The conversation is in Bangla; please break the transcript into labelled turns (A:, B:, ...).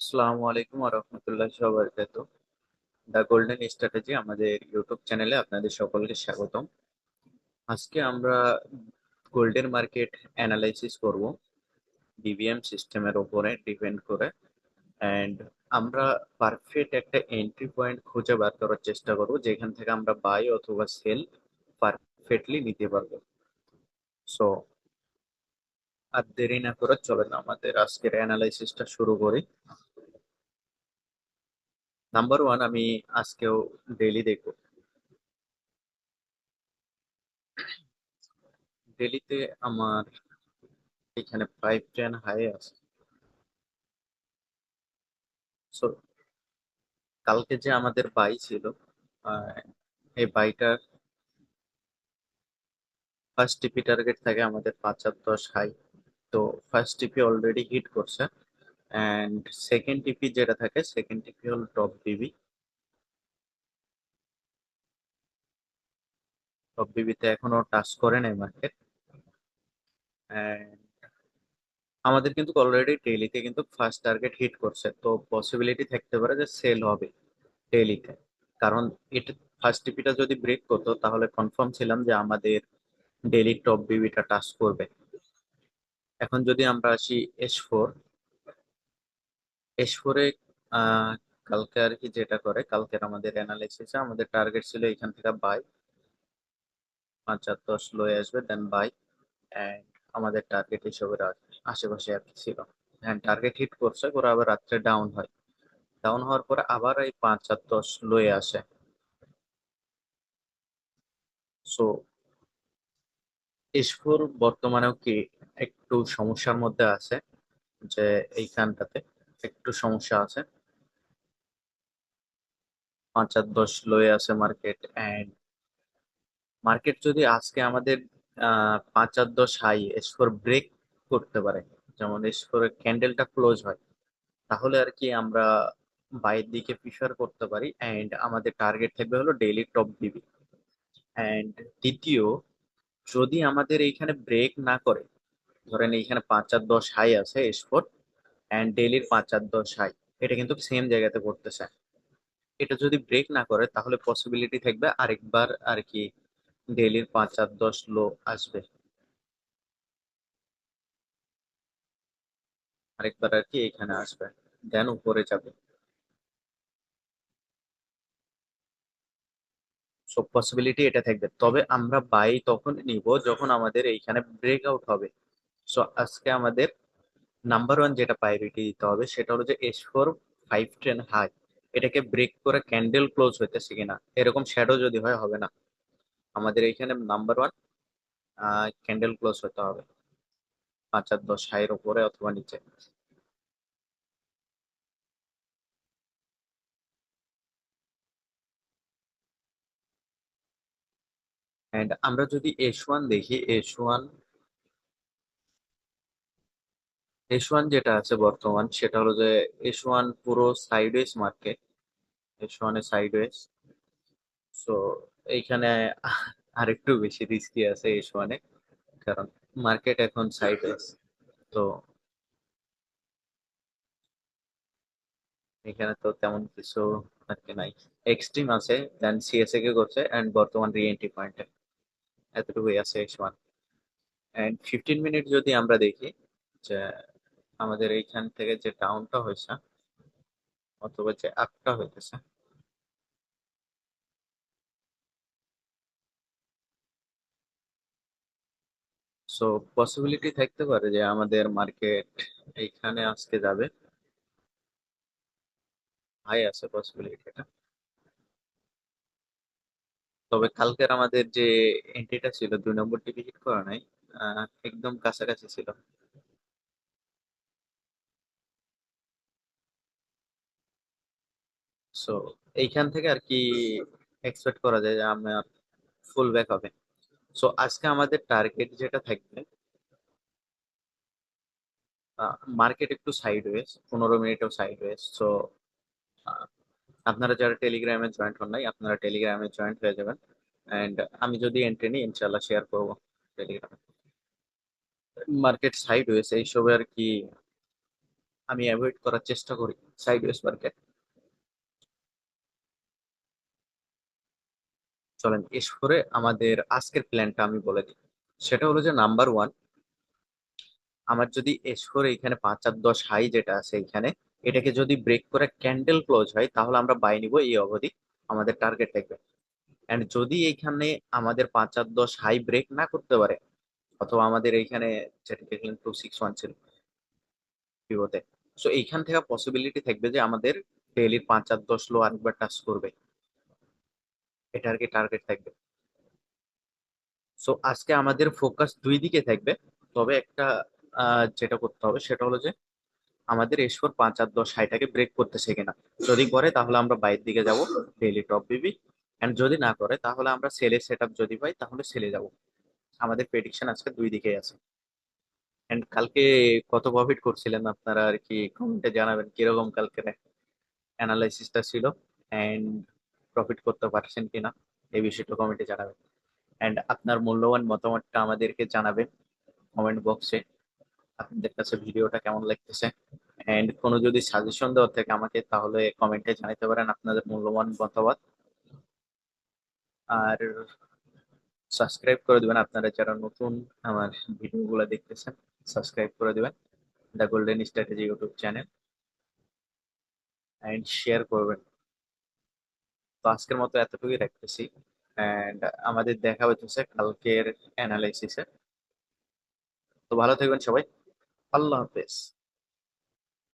A: আসসালামু আলাইকুম রহমতুল্লাহ বারকাত দ্য গোল্ডেন স্ট্র্যাটেজি আমাদের ইউটিউব চ্যানেলে আপনাদের সকলকে স্বাগতম। আজকে আমরা গোল্ডেন মার্কেট অ্যানালাইসিস করব। ডিবিএম সিস্টেমের উপরে ডিপেন্ড করে। অ্যান্ড আমরা পারফেক্ট একটা এন্ট্রি পয়েন্ট খুঁজে বার করার চেষ্টা করব, যেখান থেকে আমরা বাই অথবা সেল পারফেক্টলি নিতে পারব। সো, আর দেরি না করে চলেন আমাদের আজকের অ্যানালাইসিসটা শুরু করি। নাম্বার ওয়ান আমি আজকেও ডেলি দেখব। ডেলিতে আমার এখানে ফাইভ টেন হাই আছে। কালকে যে আমাদের বাই ছিল এই বাইটার ফার্স্ট টিপি টার্গেট থাকে আমাদের পাঁচ দশ হাই তো ফার্স্ট টিপি অলরেডি হিট করছে। অ্যান্ড সেকেন্ড টিপি যেটা থাকে সেকেন্ড টিপি হল টপ বিবি টপ বিবিতে এখনও টাচ করে নাই মার্কেট আমাদের কিন্তু অলরেডি ডেইলিতে কিন্তু ফার্স্ট টার্গেট হিট করছে। তো পসিবিলিটি থাকতে পারে যে সেল হবে ডেইলিতে কারণ এটা ফার্স্ট টিপিটা যদি ব্রেক করতো, তাহলে কনফার্ম ছিলাম যে আমাদের ডেইলি টপ বিবিটা টাচ করবে। এখন যদি আমরা আসি এস ফোর এস ফোরে কালকে আর কি যেটা করে, কালকের আমাদের অ্যানালাইসিসে আমাদের টার্গেট ছিল এখান থেকে বাই পাঁচ আর দশ লয়ে আসবে দেন বাই অ্যান্ড আমাদের টার্গেট হিসেবে আশেপাশে আর কি ছিল। হ্যাঁ টার্গেট হিট করছে, করে আবার রাত্রে ডাউন হয়। ডাউন হওয়ার পরে আবার এই পাঁচ আর দশ লয়ে আসে। সো এসফোর বর্তমানেও কি একটু সমস্যার মধ্যে আছে, যে এইখানটাতে? একটু সমস্যা আছে। পাঁচ আর দশ লয়ে আছে মার্কেট অ্যান্ড মার্কেট যদি আজকে আমাদের পাঁচ আর দশ হাই এস ফোর ব্রেক করতে পারে, যেমন এস ফোর ক্যান্ডেলটা ক্লোজ হয়, তাহলে আর কি আমরা বাইরের দিকে প্রিফার করতে পারি অ্যান্ড আমাদের টার্গেট থাকবে হলো ডেইলি টপ বিবি অ্যান্ড দ্বিতীয়, যদি আমাদের এইখানে ব্রেক না করে, ধরেন এইখানে পাঁচ আর দশ হাই আছে স্পট অ্যান্ড ডেইলির পাঁচ চার দশ হাই এটা কিন্তু সেম জায়গাতে পড়তেছে এটা যদি ব্রেক না করে, তাহলে পসিবিলিটি থাকবে আরেকবার আর কি ডেইলির পাঁচ চার দশ লো আসবে। আরেকবার আর কি এখানে আসবে দেন উপরে যাবে। সব পসিবিলিটি এটা থাকবে। তবে আমরা বাই তখন নিব যখন আমাদের এইখানে ব্রেক আউট হবে। সো আজকে আমাদের নাম্বার ওয়ান যেটা প্রায়োরিটি দিতে হবে সেটা হলো যে S four five ten high এটাকে ব্রেক করে ক্যান্ডেল ক্লোজ হইতেছে কিনা, এরকম শ্যাডো যদি হয় হবে না। আমাদের এইখানে নাম্বার ওয়ান ক্যান্ডেল ক্লোজ হতে হবে। পাঁচ আর দশ হাইয়ের উপরে অথবা নিচে। অ্যান্ড আমরা যদি এস ওয়ান দেখি এস ওয়ান এস ওয়ান যেটা আছে বর্তমান, সেটা হলো যে এস ওয়ান পুরো সাইডওয়েজ মার্কেট এস ওয়ানে সাইডওয়েজ সো এইখানে আরেকটু বেশি রিস্কি আছে এস ওয়ানে কারণ মার্কেট এখন সাইডওয়েজ তো এখানে তো তেমন কিছু আর কি নাই। এক্সট্রিম আছে দেন সিএসএ কে করছে এন্ড বর্তমান রি এন্ট্রি পয়েন্টে এতটুকুই আছে S one and fifteen minute যদি আমরা দেখি যে আমাদের এইখান থেকে যে ডাউনটা হয়েছে, অথবা যে আপটা হইতেছে। সো পসিবিলিটি থাকতে পারে যে আমাদের মার্কেট এইখানে আজকে যাবে। হাই আছে পসিবিলিটি এটা তবে কালকের আমাদের যে এন্ট্রিটা ছিল, দুই নম্বর টিভি হিট করা নাই একদম কাছাকাছি ছিল। সো এইখান থেকে আর কি এক্সপেক্ট করা যায় যে আমার ফুল ব্যাক হবে। সো আজকে আমাদের টার্গেট যেটা থাকবে মার্কেট একটু সাইডওয়েজ পনেরো মিনিটেও সাইডওয়েজ সো আপনারা যারা টেলিগ্রামে জয়েন্ট হন নাই, আপনারা টেলিগ্রামে জয়েন্ট হয়ে যাবেন। অ্যান্ড আমি যদি এন্ট্রি নিই ইনশাল্লাহ শেয়ার করব টেলিগ্রামে মার্কেট সাইড হয়েছে এইসবে আর কি আমি অ্যাভয়েড করার চেষ্টা করি সাইডওয়েজ মার্কেট চলেন, এস করে আমাদের আজকের প্ল্যানটা আমি বলে দিই। সেটা হলো যে নাম্বার ওয়ান আমার যদি এস করে এখানে পাঁচ আর দশ হাই যেটা আছে এখানে, এটাকে যদি ব্রেক করে ক্যান্ডেল ক্লোজ হয়, তাহলে আমরা বাই নিব এই অবধি আমাদের টার্গেট থাকবে। অ্যান্ড যদি এইখানে আমাদের পাঁচ আর দশ হাই ব্রেক না করতে পারে, অথবা আমাদের এইখানে যেটা দেখলেন টু সিক্স ওয়ান ছিল সো এইখান থেকে পসিবিলিটি থাকবে যে আমাদের ডেইলির পাঁচ আর দশ লো আরেকবার টাচ করবে। এটা আর কি টার্গেট থাকবে। সো আজকে আমাদের ফোকাস দুই দিকে থাকবে। তবে একটা যেটা করতে হবে সেটা হলো যে, আমাদের এসফোর পাঁচ আর দশ হাইটাকে ব্রেক করতেছে কিনা। যদি করে তাহলে আমরা বাইরের দিকে যাব ডেইলি টপ বিবি অ্যান্ড যদি না করে তাহলে আমরা সেলে সেট যদি পাই তাহলে সেলে যাব। আমাদের প্রেডিকশন আজকে দুই দিকেই আছে। অ্যান্ড কালকে কত প্রফিট করছিলেন আপনারা আর কি কমেন্টে জানাবেন কীরকম কালকে অ্যানালাইসিসটা ছিল। এন্ড প্রফিট করতে পারছেন কিনা, এই বিষয়টা কমেন্টে জানাবেন। এন্ড আপনার মূল্যবান মতামতটা আমাদেরকে জানাবেন কমেন্ট বক্সে আপনাদের কাছে ভিডিওটা কেমন লাগতেছে? এন্ড কোনো যদি সাজেশন দেওয়ার থাকে আমাকে, তাহলে কমেন্টে জানাতে পারেন আপনাদের মূল্যবান মতামত। আর সাবস্ক্রাইব করে দিবেন আপনারা যারা নতুন আমার ভিডিওগুলো দেখতেছেন সাবস্ক্রাইব করে দেবেন। The golden strategy YouTube channel and share করবেন। তো আজকের মতো এতটুকুই রাখতেছি। অ্যান্ড আমাদের দেখা হচ্ছে কালকের অ্যানালাইসিসে তো ভালো থাকবেন সবাই। আল্লাহ হাফেজ।